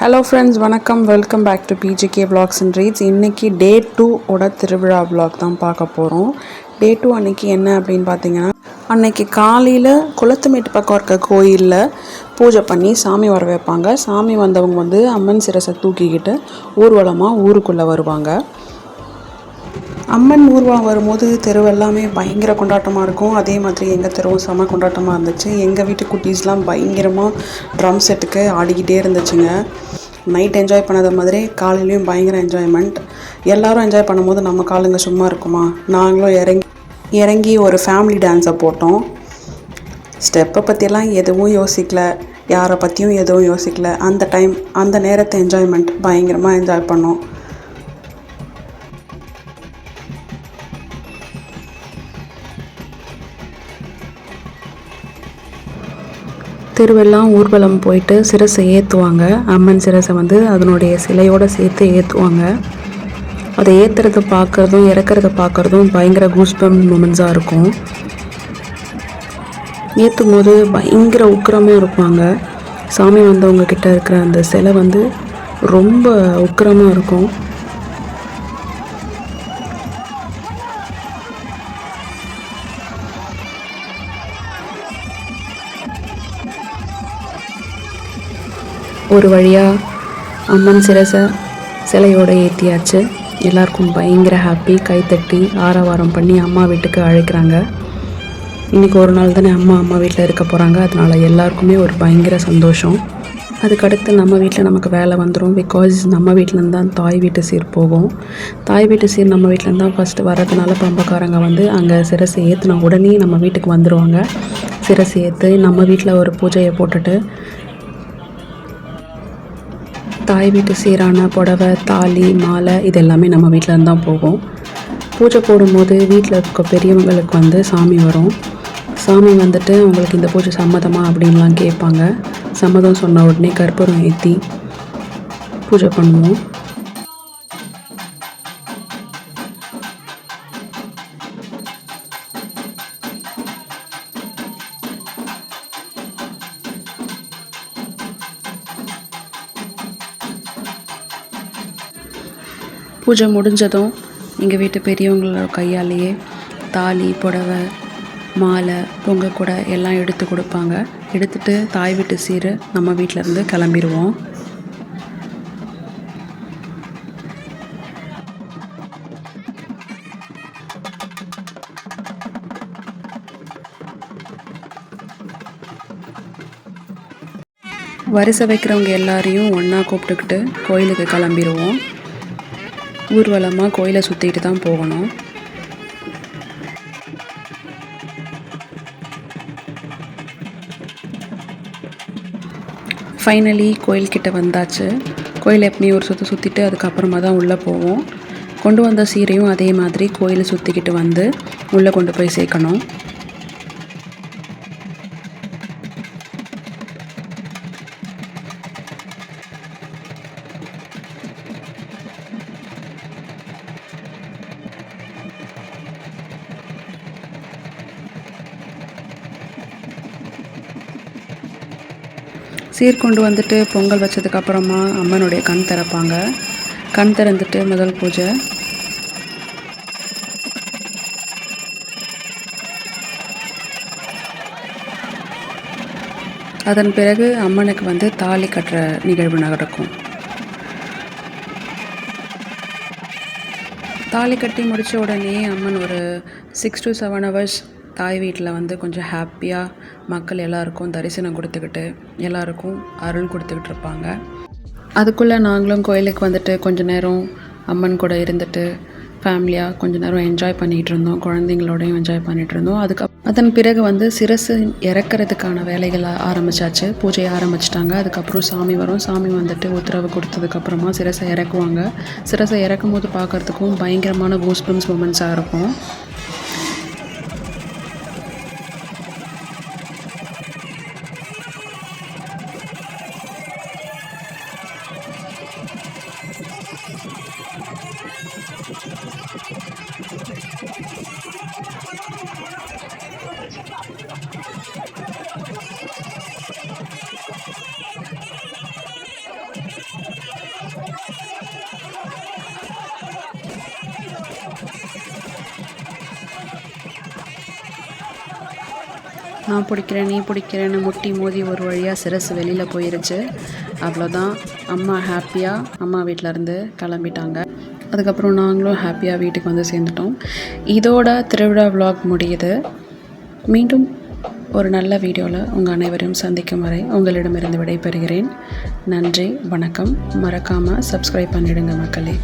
Hello friends வணக்கம். Welcome back to BGK blogs and reads இன்றைக்கி day two ஓட திருவிழா பிளாக் தான் பார்க்க போகிறோம் டே டூ அன்னைக்கு என்ன அப்படின்னு பார்த்தீங்கன்னா அன்னைக்கு காலையில் குளத்துமேட்டு பக்கம் இருக்க கோயிலில் பூஜை பண்ணி சாமி வர வைப்பாங்க. சாமி வந்தவங்க வந்து அம்மன் சிரசை தூக்கிக்கிட்டு ஊர்வலமாக ஊருக்குள்ளே வருவாங்க. அம்மன் ஊர்வலம் வரும்போது தெரு எல்லாமே பயங்கர கொண்டாட்டமாக இருக்கும். அதே மாதிரி எங்கள் தெருவும் செம கொண்டாட்டமாக இருந்துச்சு. எங்கள் வீட்டு குட்டீஸ்லாம் பயங்கரமாக ட்ரம் செட்டுக்கு ஆடிக்கிட்டே இருந்துச்சுங்க. நைட் என்ஜாய் பண்ணாத மாதிரி காலையிலையும் பயங்கர என்ஜாய்மெண்ட் எல்லாரும் என்ஜாய் பண்ணும்போது நம்ம காலுங்க சும்மா இருக்குமா? நாங்களும் இறங்கி இறங்கி ஒரு ஃபேமிலி டான்ஸை போட்டோம். ஸ்டெப்பை பற்றியெல்லாம் எதுவும் யோசிக்கல. யாரை பற்றியும் எதுவும் யோசிக்கல. அந்த டைம் அந்த நேரத்தை என்ஜாய்மெண்ட் பயங்கரமாக என்ஜாய் பண்ணோம். திருவெல்லாம் ஊர்வலம் போயிட்டு சிரசை ஏற்றுவாங்க அம்மன் சிரசை வந்து அதனுடைய சிலையோடு சேர்த்து ஏற்றுவாங்க அதை ஏற்றுறத பார்க்குறதும் இறக்குறத பார்க்குறதும் பயங்கர கூஸ்பம் மூமெண்ட்ஸாக இருக்கும். ஏற்றும் போது பயங்கர உக்கிரமாக இருப்பாங்க. சாமி வந்தவங்க கிட்ட இருக்கிற அந்த சிலை வந்து ரொம்ப உக்கிரமாக இருக்கும். ஒரு வழியாக அம்மன் சிரசை சிலையோடு ஏற்றியாச்சு எல்லாருக்கும் பயங்கர ஹாப்பி கைத்தட்டி ஆரவாரம் பண்ணி அம்மா வீட்டுக்கு அழைக்கிறாங்க. இன்றைக்கி ஒரு நாள் தானே அம்மா அம்மா வீட்டில் இருக்க போகிறாங்க அதனால் எல்லாருக்குமே ஒரு பயங்கர சந்தோஷம். அதுக்கடுத்து நம்ம வீட்டில் நமக்கு வேலை வந்துடும் பிகாஸ் நம்ம வீட்டிலேருந்து தான் தாய் வீட்டு சீர் போகும். தாய் வீட்டு சீர் நம்ம வீட்டிலேருந்து தான் ஃபஸ்ட்டு வர்றதுனால பம்பக்காரங்க வந்து அங்கே சிரசை ஏற்றின உடனே நம்ம வீட்டுக்கு வந்துடுவாங்க சிரசை ஏற்று நம்ம வீட்டில் ஒரு பூஜையை போட்டுட்டு தாய் வீட்டு சீரான புடவை தாலி மாலை இது எல்லாமே நம்ம வீட்டிலருந்து தான் போகும். பூஜை போடும்போது வீட்டில் இருக்க பெரியவங்களுக்கு வந்து சாமி வரும். சாமி வந்துட்டு அவங்களுக்கு இந்த பூஜை சம்மதமா? அப்படின்லாம் கேட்பாங்க. சம்மதம் சொன்ன உடனே கற்பூரம் ஏற்றி பூஜை பண்ணுவோம். பூஜை முடிஞ்சதும் எங்கள் வீட்டு பெரியவங்களோட கையாலேயே தாலி புடவை மாலை பொங்க கூட எல்லாம் எடுத்து கொடுப்பாங்க. எடுத்துட்டு தாய் வீட்டு சீர் நம்ம வீட்டில் இருந்து கிளம்பிடுவோம் வரிசை வைக்கிறவங்க எல்லாரையும் ஒன்றா கூப்பிட்டுக்கிட்டு கோயிலுக்கு கிளம்பிடுவோம் ஊர்வலமாக கோயிலை சுற்றிட்டு தான் போகணும். ஃபைனலி கோயில்கிட்ட வந்தாச்சு. கோயில் எப்பயும் ஒரு சுற்றி சுற்றிட்டு அதுக்கப்புறமா தான் உள்ளே போவோம். கொண்டு வந்த சீரையும் அதே மாதிரி கோயிலை சுற்றிக்கிட்டு வந்து உள்ளே கொண்டு போய் சேர்க்கணும். சீர்கொண்டு வந்துட்டு பொங்கல் வச்சதுக்கப்புறமா அம்மனுடைய கண் திறப்பாங்க. கண் திறந்துட்டு முதல் பூஜை. அதன் பிறகு அம்மனுக்கு வந்து தாலி கட்டுற நிகழ்வு நடக்கும். தாலி கட்டி முடித்த உடனே அம்மன் ஒரு சிக்ஸ் டு செவன் ஹவர்ஸ் தாய் வீட்டில் வந்து கொஞ்சம் ஹாப்பியாக மக்கள் எல்லாருக்கும் தரிசனம் கொடுத்துக்கிட்டு எல்லாருக்கும் அருள் கொடுத்துக்கிட்டு இருப்பாங்க. அதுக்குள்ளே நாங்களும் கோயிலுக்கு வந்துட்டு கொஞ்ச நேரம் அம்மன் கூட இருந்துட்டு ஃபேமிலியாக கொஞ்ச நேரம் என்ஜாய் பண்ணிகிட்டு இருந்தோம். குழந்தைங்களோடையும் என்ஜாய் பண்ணிகிட்டு இருந்தோம். அதுக்கு அதன் பிறகு வந்து சிரசு இறக்கிறதுக்கான வேலைகளை ஆரம்பிச்சாச்சு. பூஜையை ஆரம்பிச்சிட்டாங்க. அதுக்கப்புறம் சாமி வரும். சாமி வந்துட்டு உத்தரவு கொடுத்ததுக்கப்புறமா சிரசை இறக்குவாங்க. சிரசை இறக்கும் போது பார்க்குறதுக்கும் பயங்கரமான கூஸ்பம்ஸ் மூமெண்ட்ஸாக இருக்கும். நான் பிடிக்கிறேன் நீ பிடிக்கிறேன்னு முட்டி மோதி ஒரு வழியாக சிரசு வெளியில் போயிருச்சு. அவ்வளோதான் அம்மா ஹாப்பியாக அம்மா வீட்டில் இருந்து கிளம்பிட்டாங்க. அதுக்கப்புறம் நாங்களும் ஹாப்பியாக வீட்டுக்கு வந்து சேர்ந்துட்டோம். இதோட திருவிழா vlog முடியுது. மீண்டும் ஒரு நல்ல வீடியோவில் உங்கள் அனைவரையும் சந்திக்கும் வரை உங்களிடமிருந்து விடைபெறுகிறேன். நன்றி வணக்கம். மறக்காமல் சப்ஸ்கிரைப் பண்ணிடுங்க மக்களே.